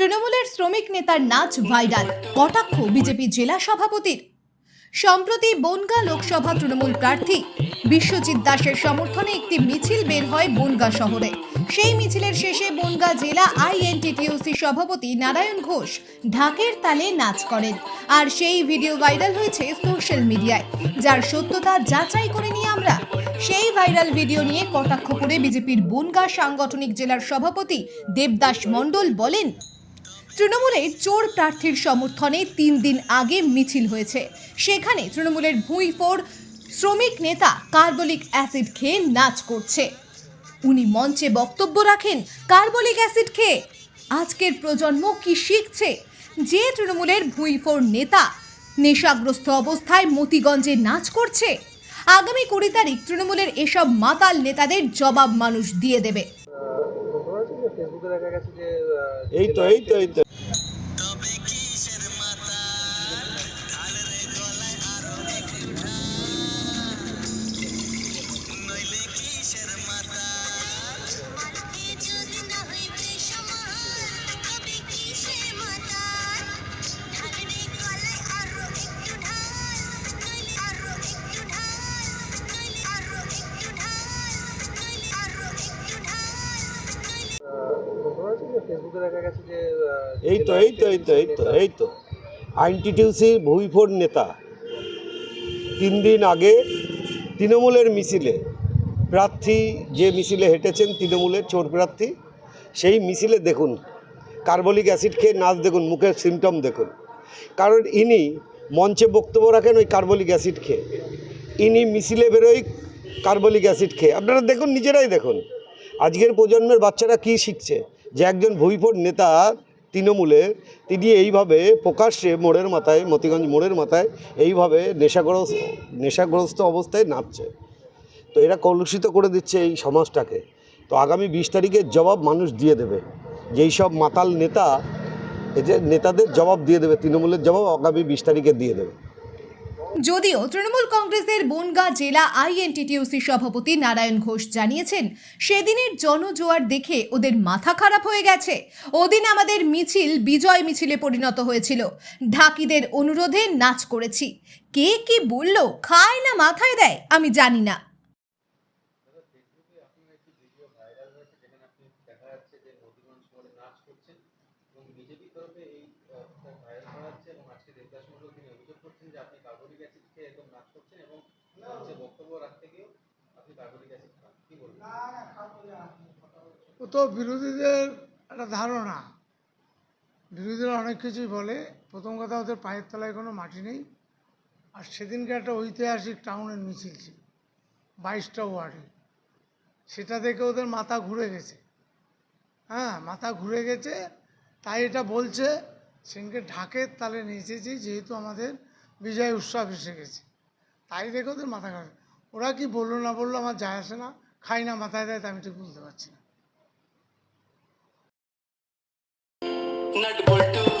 তৃণমূলের শ্রমিক নেতার নাচ ভাইরাল, কটাক্ষ বিজেপি জেলা সভাপতির। সম্প্রতি বনগা লোকসভা তৃণমূল প্রার্থী বিশ্বজিৎ দাসের সমর্থনে একটি মিছিল বের হয় বনগা শহরে। সেই মিছিলের শেষে বনগা জেলা আইএনটিটিউসি সভাপতি নারায়ণ ঘোষ ঢাকের তালে নাচ করেন আর সেই ভিডিও ভাইরাল হয়েছে সোশ্যাল মিডিয়ায়। যার সত্যতা যাচাই করে নিয়ে আমরা, সেই ভাইরাল ভিডিও নিয়ে কটাক্ষ করে বিজেপির বনগা সাংগঠনিক জেলার সভাপতি দেবদাস মণ্ডল বলেন তৃণমূলের চোর প্রার্থীর সমর্থনে তিন দিন আগে মিছিল হয়েছে। সেখানে তৃণমূলের ভুঁইফোর শ্রমিক নেতা কার্বলিক অ্যাসিড খেয়ে নাচ করছে। উনি মঞ্চে বক্তব্য রাখেন কার্বলিক অ্যাসিড খেয়ে আজকের প্রজন্ম কি শিখছে? যে তৃণমূলের ভুঁইফোর নেতা নেশাগ্রস্ত অবস্থায় মতিগঞ্জে নাচ করছে আগামী কুড়ি তারিখ তৃণমূলের এসব মাতাল নেতাদের জবাব মানুষ দিয়ে দেবে। এই তো এই তো এই তো। এই তো এই তো এই তো এই তো এই তো। আইনটিটিউসি ভুইফোর নেতা। তিন দিন আগে তৃণমূলের মিছিলে প্রার্থী যে মিছিলে হেঁটেছেন তৃণমূলের চোর প্রার্থী সেই মিছিলে দেখুন কার্বলিক অ্যাসিড খেয়ে নাচ দেখুন মুখের সিমটম দেখুন। কারণ ইনি মঞ্চে বক্তব্য রাখেন ওই কার্বলিক অ্যাসিড খেয়ে। ইনি মিছিলে বেরোই কার্বলিক অ্যাসিড খেয়ে। আপনারা দেখুন নিজেরাই দেখুন আজকের প্রজন্মের বাচ্চারা কি শিখছে? যে একজন ভুইফোর নেতা তৃণমূলে, তিনি এইভাবে প্রকাশ্যে মোড়ের মাথায়, মতিগঞ্জ মোড়ের মাথায় এইভাবে নেশাগ্রস্ত নেশাগ্রস্ত অবস্থায় নাচছে তো এরা কলুষিত করে দিচ্ছে এই সমাজটাকে। তো আগামী বিশ তারিখের জবাব মানুষ দিয়ে দেবে। যেই সব মাতাল নেতা এদের নেতাদের জবাব দিয়ে দেবে, তৃণমূলের জবাব আগামী বিশ তারিখে দিয়ে দেবে। যদিও তৃণমূল কংগ্রেসের বনগাঁ জেলা আইএনটিটিউসি সভাপতি নারায়ণ ঘোষ জানিয়েছেন, সেদিনের জনজোয়ার দেখে ওদের মাথা খারাপ হয়ে গেছে। ওদিন আমাদের মিছিল, বিজয় মিছিলে পরিণত হয়েছিল। ঢাকিদের অনুরোধে নাচ করেছি। কে কি বলল, খায় না মাথায় দেয়, আমি জানি না। ও তো বিরোধীদের একটা ধারণা। বিরোধীরা অনেক কিছুই বলে। প্রথম কথা ওদের পায়ের তলায় কোনো মাটি নেই। আর সেদিনকে একটা ঐতিহাসিক টাউনের মিছিল ছিল বাইশটা ওয়ার্ডে। সেটা দেখে ওদের মাথা ঘুরে গেছে। হ্যাঁ মাথা ঘুরে গেছে। তাই এটা বলছে। সেদিনকে ঢাকের তালে নেচেছি যেহেতু আমাদের বিজয় উৎসব এসে গেছে। তাই দেখে ওদের মাথা খারাপ। ওরা কি বলল না বলল আমার যায় আসে না, খাই না, মাথায় দেয় আমি ঠিক বুঝতে পারছি না। Not Boltu